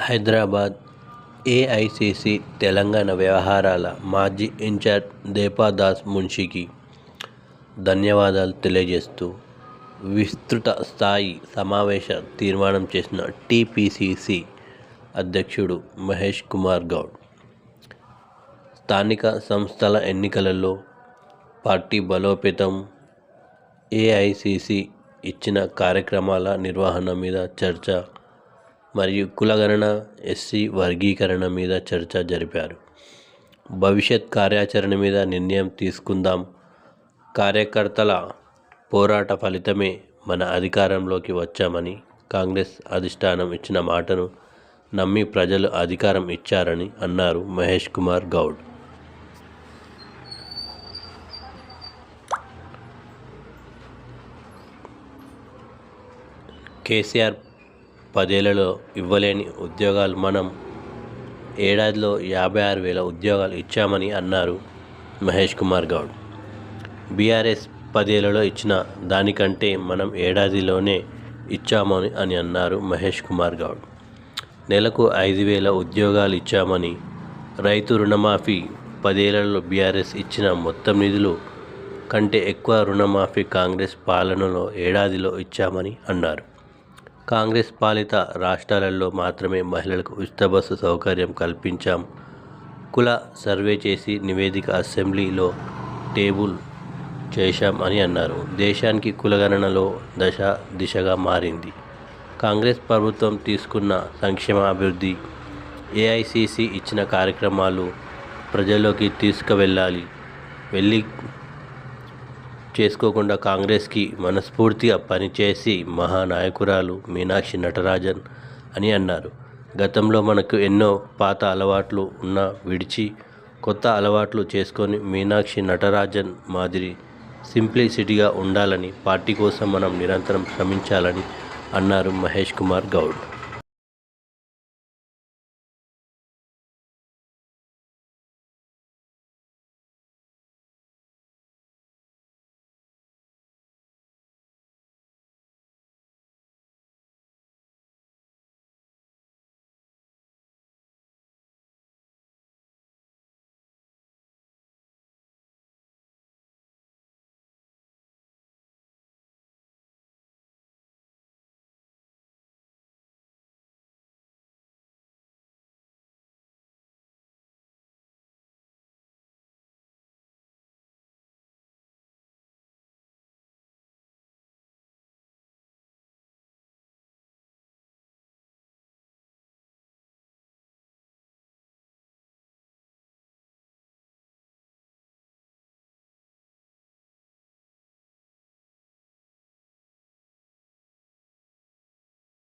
Hyderabad AICC Telangana వ్యవహారాల మాజీ incharge దేపాదాస్ మున్షికి ధన్యవాదాలు తెలియజేస్తూ విస్తృత స్థాయి సమావేశ తీర్మానం చేసిన టీపీసీసీ అధ్యక్షుడు మహేష్ కుమార్ గౌడ్. స్థానిక సంస్థల ఎన్నికలలో పార్టీ బలోపేతం ఏఐసిసి ఇచ్చిన కార్యక్రమాల నిర్వహణ మీద చర్చ మరియు కులగణన ఎస్సీ వర్గీకరణ మీద చర్చ జరిపారు. భవిష్యత్ కార్యాచరణ మీద నిర్ణయం తీసుకుందాం. కార్యకర్తల పోరాట ఫలితమే మన అధికారంలోకి వచ్చామని కాంగ్రెస్ అధిష్టానం ఇచ్చిన మాటను నమ్మి ప్రజలు అధికారం ఇచ్చారని అన్నారు మహేష్ కుమార్ గౌడ్. కేసీఆర్ పదేళ్ళలో ఇవ్వలేని ఉద్యోగాలు మనం ఏడాదిలో యాభై ఆరు వేల ఉద్యోగాలు ఇచ్చామని అన్నారు మహేష్ కుమార్ గౌడ్. బీఆర్ఎస్ పదేళ్ళలో ఇచ్చిన దానికంటే మనం ఏడాదిలోనే ఇచ్చామని అని అన్నారు మహేష్ కుమార్ గౌడ్. నెలకు ఐదు వేల ఉద్యోగాలు ఇచ్చామని రైతు రుణమాఫీ పదేళ్ళలో బీఆర్ఎస్ ఇచ్చిన మొత్తం నిధులు కంటే ఎక్కువ రుణమాఫీ కాంగ్రెస్ పాలనలో ఏడాదిలో ఇచ్చామని అన్నారు. కాంగ్రెస్ పాలిత రాష్ట్రాలలో మాత్రమే మహిళలకు ఉచిత బస్సు సౌకర్యం కల్పించాం. కుల సర్వే చేసి నివేదిక అసెంబ్లీలో టేబుల్ చేశాం అని అన్నారు. దేశానికి కులగణనలో దశ దిశగా మారింది. కాంగ్రెస్ ప్రభుత్వం తీసుకున్న సంక్షేమ అభివృద్ధి ఏఐసిసి ఇచ్చిన కార్యక్రమాలు ప్రజల్లోకి తీసుకువెళ్ళాలి. వెళ్ళి చేసుకోకుండా కాంగ్రెస్కి మనస్ఫూర్తిగా పనిచేసి మహానాయకురాలు మీనాక్షి నటరాజన్ అని అన్నారు. గతంలో మనకు ఎన్నో పాత అలవాట్లు ఉన్నా విడిచి కొత్త అలవాట్లు చేసుకొని మీనాక్షి నటరాజన్ మాదిరి సింప్లిసిటీగా ఉండాలని పార్టీ కోసం మనం నిరంతరం శ్రమించాలని అన్నారు మహేష్ కుమార్ గౌడ్.